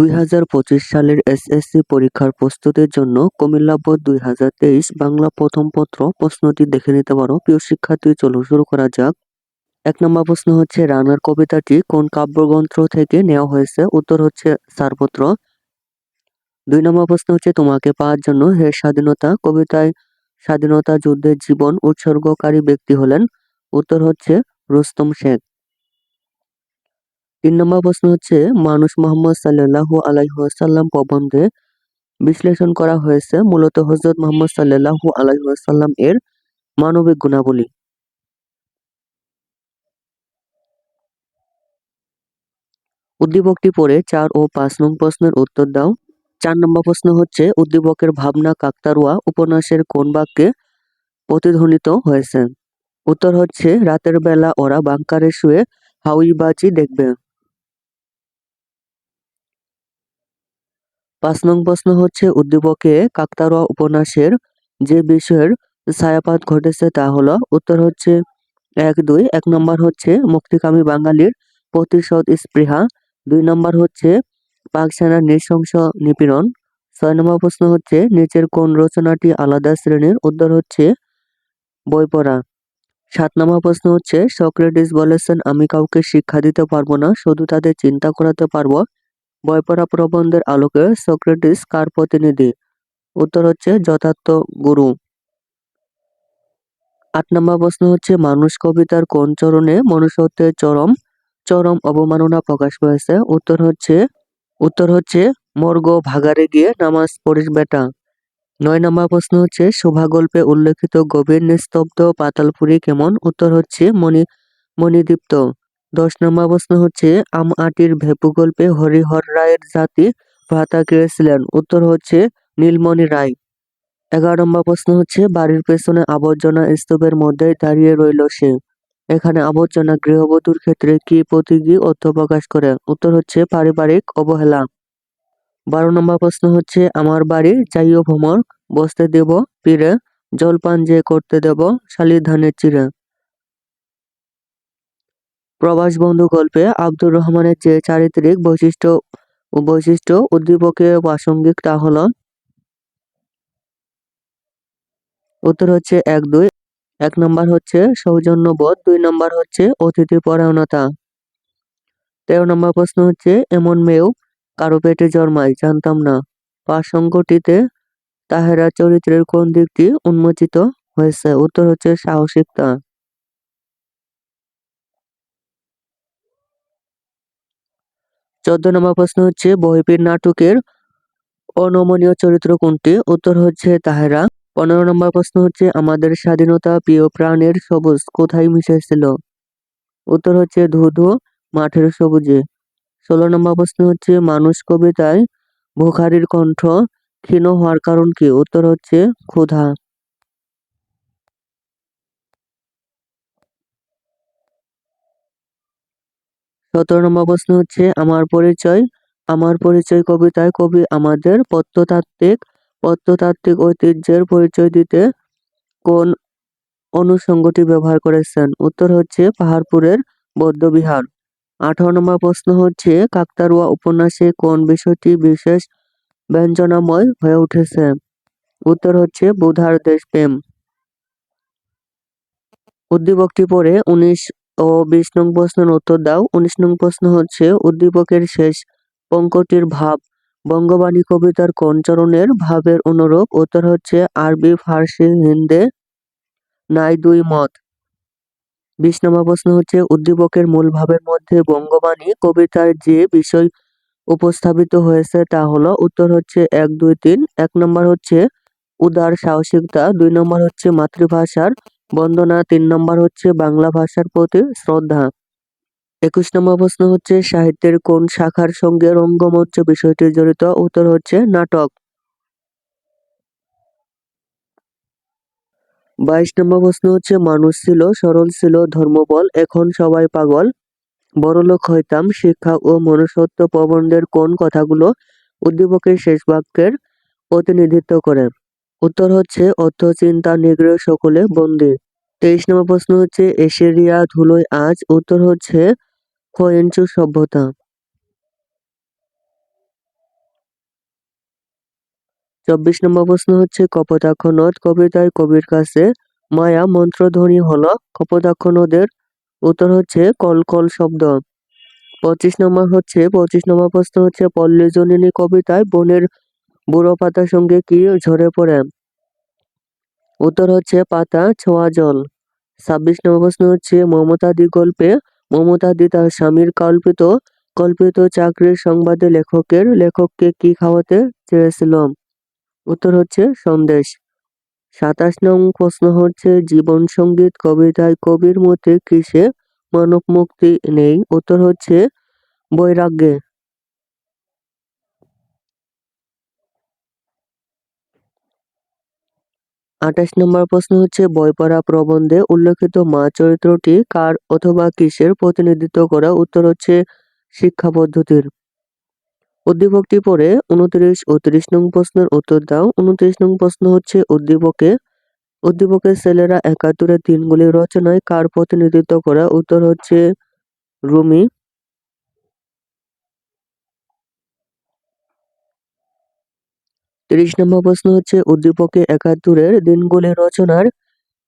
দুই হাজার পঁচিশ সালের এসএসসি পরীক্ষার প্রস্তুতির জন্য কুমিল্লা বোর্ড দুই হাজার তেইশ বাংলা প্রথম পত্র প্রশ্নটি দেখে নিতে পারো। প্রিয় শিক্ষার্থী চলো শুরু করা যাক। এক নম্বর প্রশ্ন হচ্ছে, রানার কবিতাটি কোন কাব্যগ্রন্থ থেকে নেওয়া হয়েছে? উত্তর হচ্ছে, সারপত্র। দুই নম্বর প্রশ্ন হচ্ছে, তোমাকে পাওয়ার জন্য হে স্বাধীনতা, কবিতায় স্বাধীনতা যুদ্ধের জীবন উৎসর্গকারী ব্যক্তি হলেন। উত্তর হচ্ছে, রুস্তম শেখ। তিন নম্বর প্রশ্ন হচ্ছে, মানুষ মোহাম্মদ সাল্লাল্লাহু আলাইহি ওয়াসাল্লাম প্রবন্ধে বিশ্লেষণ করা হয়েছে মূলত হজরত মোহাম্মদ সাল্লাল্লাহু আলাইহি ওয়াসাল্লাম এর মানবিক গুণাবলী। উদ্দীপকটি পড়ে চার ও পাঁচ নং প্রশ্নের উত্তর দাও। চার নম্বর প্রশ্ন হচ্ছে, উদ্দীপকের ভাবনা কাকতারুয়া উপন্যাসের কোন বাক্যে প্রতিধ্বনিত হয়েছে? উত্তর হচ্ছে, রাতের বেলা ওরা বাংকারে শুয়ে হাউইবাজি দেখবে। পাঁচ নং প্রশ্ন হচ্ছে উদ্দীপকে কাকতারুয়া উপন্যাসের যে বিষয়ের ছায়াপাত ঘটেছে তা হলো, উত্তর হচ্ছে এক দুই, এক নম্বর হচ্ছে মুক্তিকামী বাঙালির প্রতিশোধ স্পৃহা, দুই নম্বর হচ্ছে পাক সেনার নৃশংস নিপীড়ন, ছয় নম্বর প্রশ্ন হচ্ছে নিচের কোন রচনাটি আলাদা শ্রেণির, উত্তর হচ্ছে বই পড়া, সাত নম্বর প্রশ্ন হচ্ছে, সক্রেটিস বলেছেন, আমি কাউকে শিক্ষা দিতে পারব না, শুধু তাদের চিন্তা করাতে পারব বই পড়া প্রবন্ধের আলোকে সক্রেটিস কার প্রতিনিধি? উত্তর হচ্ছে যথার্থ গুরু। আট নম্বর প্রশ্ন হচ্ছে, মানুষ কবিতার কোন চরণে মনুষ্যত্বের চরম চরম অবমাননা প্রকাশ পেয়েছে? উত্তর হচ্ছে উত্তর হচ্ছে, মর্গ ভাগারে গিয়ে নামাজ পড়িস বেটা। নয় নম্বর প্রশ্ন হচ্ছে শোভা গল্পে উল্লেখিত গভীর নিস্তব্ধ পাতালপুরি কেমন? উত্তর হচ্ছে, মণি, মণিদীপ্ত। দশ নম্বর প্রশ্ন হচ্ছে, আম আটির ভেপু গল্পে হরিহর রায়ের জাতি ভ্রাতা কেড়েছিলেন উত্তর হচ্ছে, নীলমণি রায়। এগারো নম্বর প্রশ্ন হচ্ছে, বাড়ির পেছনে আবর্জনা স্তূপের মধ্যে দাঁড়িয়ে রইল সে। এখানে আবর্জনা গৃহবধূর ক্ষেত্রে কি প্রতীকী অর্থ প্রকাশ করে? উত্তর হচ্ছে, পারিবারিক অবহেলা। বারো নম্বর প্রশ্ন হচ্ছে, আমার বাড়ি যাইও ভ্রমণ বসতে দেব পীরে, জলপান যে করতে দেব, শালি ধানের চিড়ে প্রবাস বন্ধু গল্পে আব্দুর রহমানের যে চারিত্রিক বৈশিষ্ট্য বৈশিষ্ট্য উদ্দীপকে প্রাসঙ্গিক তা হল উত্তর হচ্ছে এক দুই, এক নম্বর হচ্ছে সৌজন্যবোধ, দুই নম্বর হচ্ছে অতিথি পরায়ণতা তেরো নম্বর প্রশ্ন হচ্ছে, এমন মেয়েও কারও পেটে জন্মায়, জানতাম না। প্রাসঙ্গটিতে তাহেরা চরিত্রের কোন দিকটি উন্মোচিত হয়েছে? উত্তর হচ্ছে সাহসিকতা। চোদ্দ নম্বর প্রশ্ন হচ্ছে বহিবীর নাটকের অনমনীয় চরিত্র কোনটি? উত্তর হচ্ছে তাহেরা। পনেরো নম্বর প্রশ্ন হচ্ছে, আমাদের স্বাধীনতা প্রিয় প্রাণের সবুজ কোথায় মিশেছিল? উত্তর হচ্ছে ধুধু, মাঠের সবুজে। ষোলো নম্বর প্রশ্ন হচ্ছে, মানুষ কবিতায় ভুখারির কণ্ঠ ক্ষীণ হওয়ার কারণ কি? উত্তর হচ্ছে, ক্ষুধা। সতেরো নম্বর প্রশ্ন হচ্ছে, আমার পরিচয় আমার পরিচয় কবিতায় কবি আমাদের প্রত্নতাত্ত্বিক প্রত্নতাত্ত্বিক ঐতিহ্যের পরিচয় দিতে কোন অনুষঙ্গটি ব্যবহার করেছেন? উত্তর হচ্ছে, পাহাড়পুরের বৌদ্ধবিহার। আঠারো নম্বর প্রশ্ন হচ্ছে, কাকতারুয়া উপন্যাসে কোন বিষয়টি বিশেষ ব্যঞ্জনাময় হয়ে উঠেছে? উত্তর হচ্ছে, বুধার দেশপ্রেম। উদ্দীপকটি পড়ে, উনিশ ও বিশ নং প্রশ্নের উত্তর দাও। উনিশ নং প্রশ্ন হচ্ছে, উদ্দীপকের শেষ পঙ্কটির ভাব। বঙ্গবাণী কবিতার কোন চরণের ভাবের অনুরূপ? উত্তর হচ্ছে, আরবি, ফার্সি, হিন্দে, নাই দুই মত। বিশ নম্বর প্রশ্ন হচ্ছে, উদ্দীপকের মূল ভাবের মধ্যে বঙ্গবাণী কবিতার যে বিষয় উপস্থাপিত হয়েছে তা হলো, উত্তর হচ্ছে, এক, দুই, তিন। এক নম্বর হচ্ছে, উদার সাহসিকতা। দুই নম্বর হচ্ছে, মাতৃভাষার বন্দনা তিন নম্বর হচ্ছে বাংলা ভাষার প্রতি শ্রদ্ধা। একুশ নম্বর প্রশ্ন হচ্ছে, সাহিত্যের কোন শাখার সঙ্গে রঙ্গমঞ্চ বিষয়টি জড়িত? উত্তর হচ্ছে, নাটক। বাইশ নম্বর প্রশ্ন হচ্ছে, মানুষ ছিল, সরল ছিল, ধর্মবল, এখন সবাই পাগল। বড়লোক হইতাম, শিক্ষা ও মনুষ্যত্ব প্রবন্ধের কোন কথাগুলো উদ্দীপকের শেষ বাক্যের প্রতিনিধিত্ব করে? উত্তর হচ্ছে, অর্থ, চিন্তা, নিগ্রহ সকলে বন্দী। তেইশ নম্বর প্রশ্ন হচ্ছে এশেরিয়া ধুলোয় আজ। উত্তর হচ্ছে খয়েঞ্চু সভ্যতা। চব্বিশ নম্বর প্রশ্ন হচ্ছে, কপোতাক্ষ নদ কবিতায় কবির কাছে মায়া, মন্ত্রধ্বনি হলো কপোতাক্ষ নদের। উত্তর হচ্ছে, কলকল শব্দ। পঁচিশ নম্বর হচ্ছে, পঁচিশ নম্বর প্রশ্ন হচ্ছে পল্লী জননী কবিতায় বনের বুড়ো পাতার সঙ্গে কি ঝরে পড়ে? উত্তর হচ্ছে পাতা ছোঁয়া জল। ছাব্বিশ নম্বর প্রশ্ন হচ্ছে, মমতাদি গল্পে, মমতাদি তার স্বামীর কল্পিত কল্পিত চাকরির সংবাদে লেখকের, লেখককে কি খাওয়াতে চেয়েছিল? উত্তর হচ্ছে সন্দেশ। সাতাশ নং প্রশ্ন হচ্ছে জীবন সংগীত কবিতায় কবির মতে কিসে মানব মুক্তি নেই? উত্তর হচ্ছে, বৈরাগ্যে। আঠাশ নম্বর প্রশ্ন হচ্ছে বই পড়া প্রবন্ধে উল্লেখিত মা চরিত্রটি কার অথবা কিসের প্রতিনিধিত্ব করা? উত্তর হচ্ছে, শিক্ষা পদ্ধতির। উদ্দীপকটি পরে উনত্রিশ ও ত্রিশ নং প্রশ্নের উত্তর দাও। উনত্রিশ নং প্রশ্ন হচ্ছে, উদ্দীপকে, উদ্দীপকের ছেলেরা একাত্তরের দিনগুলি রচনায় কার প্রতিনিধিত্ব করা? উত্তর হচ্ছে, রুমি। তিরিশ নম্বর প্রশ্ন হচ্ছে, উদ্দীপকে একাত্তরের দিনগুলি রচনার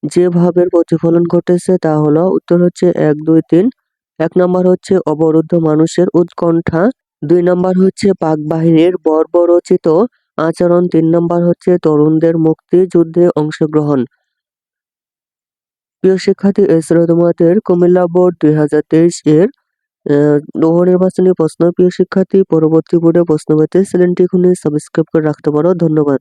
যে ভাবের প্রতিফলন ঘটেছে তা হলো, উত্তর হচ্ছে এক, দুই, তিন। এক নম্বর হচ্ছে, অবরুদ্ধ মানুষের উৎকণ্ঠা। দুই নম্বর হচ্ছে, পাক বাহিনীর বর্বরচিত আচরণ। তিন নম্বর হচ্ছে, তরুণদের মুক্তি যুদ্ধে অংশগ্রহণ। প্রিয় শিক্ষার্থী এছাড়া তোমাদের কুমিল্লা বোর্ড দুই হাজার তেইশ এর নৌ নির্বাচনী প্রশ্ন প্রিয় শিক্ষার্থী, পরবর্তী বোর্ডে প্রশ্ন পেতে চ্যানেলটি এখনই সাবস্ক্রাইব করে রাখতে পারো। ধন্যবাদ।